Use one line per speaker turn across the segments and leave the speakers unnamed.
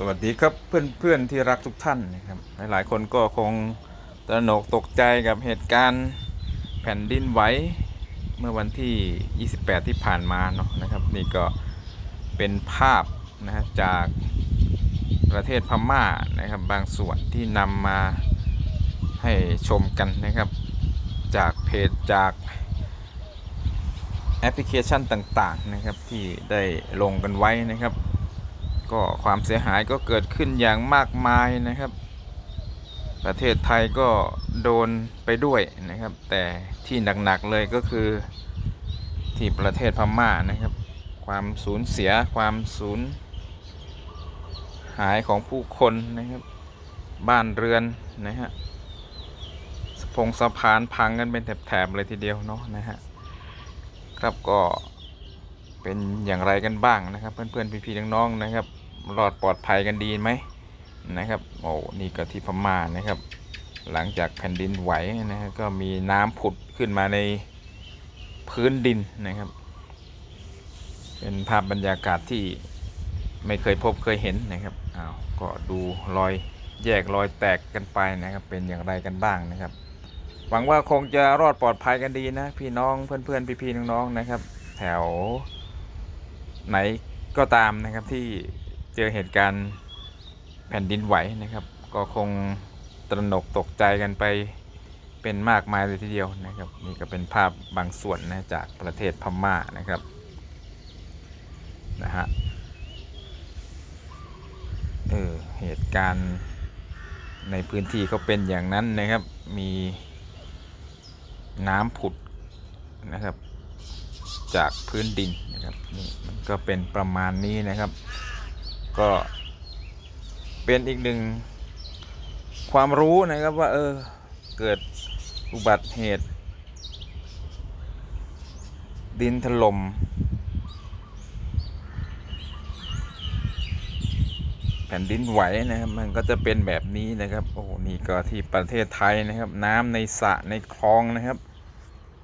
สวัสดีครับเพื่อนๆที่รักทุกท่านนะครับหลายๆคนก็คงตระหนกตกใจกับเหตุการณ์แผ่นดินไหวเมื่อวันที่ 28 ที่ผ่านมาเนาะนะครับ นี่ก็เป็นภาพนะฮะจากประเทศพม่านะครับ บางส่วนที่นำมาให้ชมกันนะครับ จากเพจจากแอปพลิเคชันต่างๆนะครับที่ได้ลงกันไว้นะครับ ก็ความเสียหายก็เกิดขึ้นอย่างมากมายนะครับ ประเทศไทยก็โดนไปด้วยนะครับ แต่ที่หนักๆเลยก็คือที่ประเทศพม่านะครับ ความสูญเสียความสูญหายของผู้คนนะครับ บ้านเรือนนะฮะสะพงสะพานพังกันเป็นแถบๆเลยทีเดียวเนาะนะฮะครับก็เป็นอย่างไรกันบ้างนะครับ เพื่อนๆพี่ๆน้องๆนะครับ รอดปลอดภัยกันดีไหมนะครับโอ้นี่ก็ที่พม่านะครับ หลังจากแผ่นดินไหวนะฮะก็มีน้ำผุดขึ้นมาในพื้นดินนะครับ เป็นภาพบรรยากาศที่ไม่เคยพบเคยเห็นนะครับอ้าวก็ดูรอยแยกรอยแตกกันไปนะครับ เป็นอย่างไรกันบ้างนะครับ หวังว่าคงจะรอดปลอดภัยกันดีนะ พี่น้องเพื่อนๆพี่ๆน้องๆนะครับ แถวไหนก็ตามนะครับที่ เจอเหตุการณ์แผ่นดินไหวนะครับ ก็คงตระหนกตกใจกันไปเป็นมากมายเลยทีเดียวนะครับ นี่ก็เป็นภาพบางส่วนนะจากประเทศพม่านะครับนะฮะเออเหตุการณ์ในพื้นที่เขาเป็นอย่างนั้นนะครับ มีน้ำผุดนะครับ จากพื้นดินนะครับนี่มันก็เป็นประมาณนี้นะครับ ก็เป็นอีกหนึ่งความรู้นะครับว่า เออ เกิดอุบัติเหตุ ดินถล่มแผ่นดินไหวนะครับ มันก็จะเป็นแบบนี้นะครับ โอ้โหนี่ก็ที่ประเทศไทยนะครับ น้ำในสระในคลองนะครับ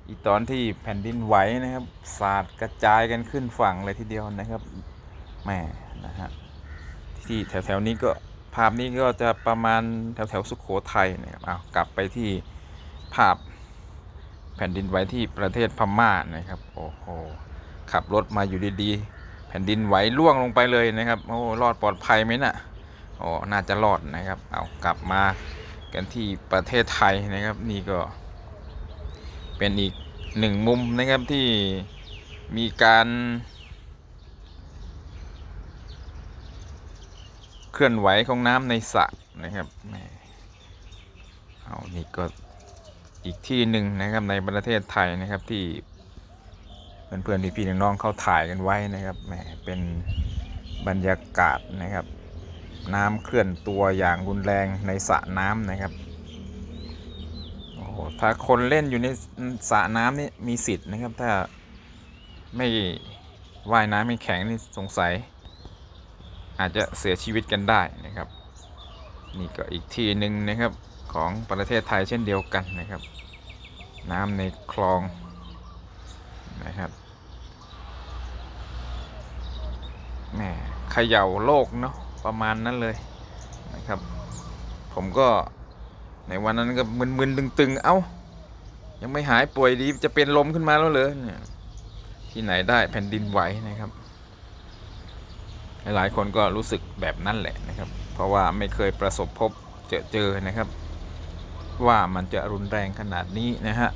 อีตอนที่แผ่นดินไหวนะครับ สาดกระจายกันขึ้นฝั่งเลยทีเดียวนะครับแหม่นะฮะ ที่แถวๆนี้ก็ภาพนี้ก็จะประมาณแถวๆสุขโขทัยนะครับเอากลับไปที่ภาพแผ่นดินไหวที่ประเทศพม่านะครับโอ้โหขับรถมาอยู่ดีๆ แผ่นดินไหวล่วงลงไปเลยนะครับโอ้รอดปลอดภัยไหมน่ะโอ้น่าจะรอดนะครับเอากลับมากันที่ประเทศไทยนะครับ นี่ก็ เป็นอีกหนึ่งมุมนะครับที่มีการเค ลื่อนไหวของน้ำในสระนะครับแหมเอานี่ก็อีกที่หนึ่งนะครับในประเทศไทยนะครับที่เพื่อนๆพี่ๆน้องๆเขาถ่ายกันไว้นะครับแหมเป็นบรรยากาศนะครับ น้ำเคลื่อนตัวอย่างรุนแรงในสระน้ำนะครับโอ้โหถ้าคนเล่นอยู่ในสระน้ำนี่มีสิทธิ์นะครับ ถ้าไม่ว่ายน้ำไม่แข็งนี่สงสัย อาจจะเสียชีวิตกันได้นะครับ นี่ก็อีกที่หนึ่งนะครับของประเทศไทยเช่นเดียวกันนะครับ น้ำในคลองนะครับแหมเขย่าโลกเนาะประมาณนั้นเลยนะครับ ผมก็ในวันนั้นก็มึนๆตึงๆ เอ้ายังไม่หายป่วยดีจะเป็นลมขึ้นมาแล้วเหรอเนี่ยที่ไหนได้แผ่นดินไหวนะครับ หลายๆคนก็รู้สึกแบบนั้นแหละนะครับ เพราะว่าไม่เคยประสบพบเจอเจอนะครับ ว่ามันจะรุนแรงขนาดนี้นะฮะ